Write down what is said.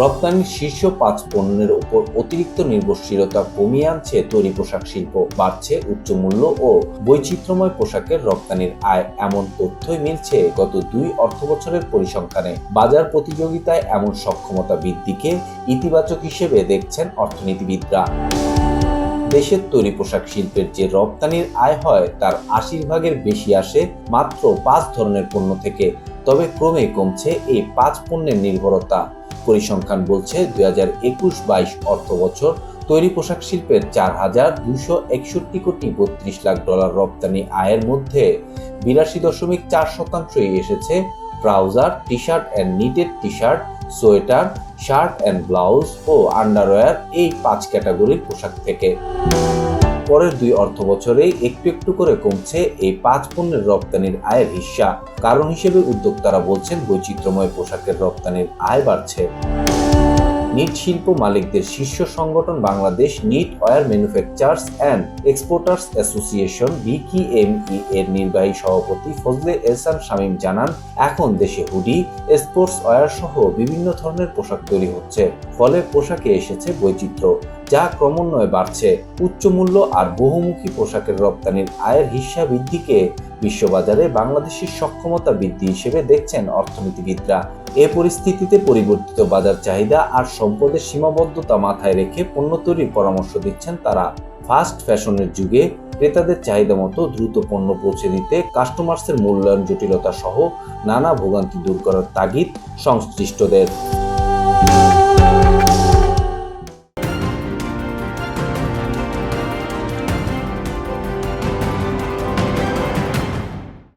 রপ্তানির শীর্ষ পাঁচ পণ্যের উপর অতিরিক্ত নির্ভরশীলতা কমিয়ে আনছে তৈরি পোশাক শিল্প, বাড়ছে উচ্চ মূল্য ও বৈচিত্র্যময় পোশাকের রপ্তানির আয়। এমন তথ্যই মিলছে গত দুই অর্থবছরের পরিসংখ্যানে। বাজার প্রতিযোগিতায় এমন সক্ষমতা বৃদ্ধিকে ইতিবাচক হিসেবে দেখছেন অর্থনীতিবিদরা। দেশের তৈরি পোশাক শিল্পের যে রপ্তানির আয় হয়, তার আশির ভাগের বেশি আসে মাত্র পাঁচ ধরনের পণ্য থেকে। তবে ক্রমে কমছে এই পাঁচ পণ্যের নির্ভরতা। পরিসংখ্যান বলছে দুই হাজার একুশ বাইশ অর্থ বছর তৈরি পোশাক শিল্পের চার হাজার দুশো একষট্টি কোটি বত্রিশ লাখ ডলার রপ্তানি আয়ের মধ্যে বিরাশি দশমিক চার শতাংশই এসেছে। Trouser T shirt and knitted T shirt sweater, shirt and blouse O underwear এই পাঁচ ক্যাটাগরির পোশাক থেকে। পরের দুই অর্থ বছরেই একটু একটু করে কমছে এই পাঁচ পণ্যের রপ্তানির আয়ের হিস্সা কারণ হিসেবে উদ্যোক্তারা বলছেন, বৈচিত্র্যময় পোশাকের রপ্তানির আয় বাড়ছে। নিট শিল্প মালিকদের শীর্ষ সংগঠন Bangladesh, knit wear manufacturers and exporters association, BKMEA এর নির্বাহী সভাপতি ফজলে এহসান শামীম জানান, এখন দেশে হুডি, স্পোর্টস ওয়্যার সহ বিভিন্ন ধরনের পোশাক তৈরি হচ্ছে। ফলে পোশাকে এসেছে বৈচিত্র্য। যা ক্রমান্বয়ে বাড়ছে উচ্চ মূল্য আর বহুমুখী পোশাকের রপ্তানির আয়ের হিস্সা বৃদ্ধিকে বিশ্ববাজারে বাংলাদেশের সক্ষমতা বৃদ্ধি হিসেবে দেখছেন অর্থনীতিবিদরা। এ পরিস্থিতিতে পরিবর্তিত বাজার চাহিদা আর সম্পদের সীমাবদ্ধতা মাথায় রেখে পণ্য তৈরির পরামর্শ দিচ্ছেন তারা। ফাস্ট ফ্যাশনের যুগে ক্রেতাদের চাহিদা মতো দ্রুত পণ্য পৌঁছে দিতে, কাস্টমার্সের মূল্যায়ন জটিলতা সহ নানা ভোগান্তি দূর করার তাগিদ সংশ্লিষ্টদের।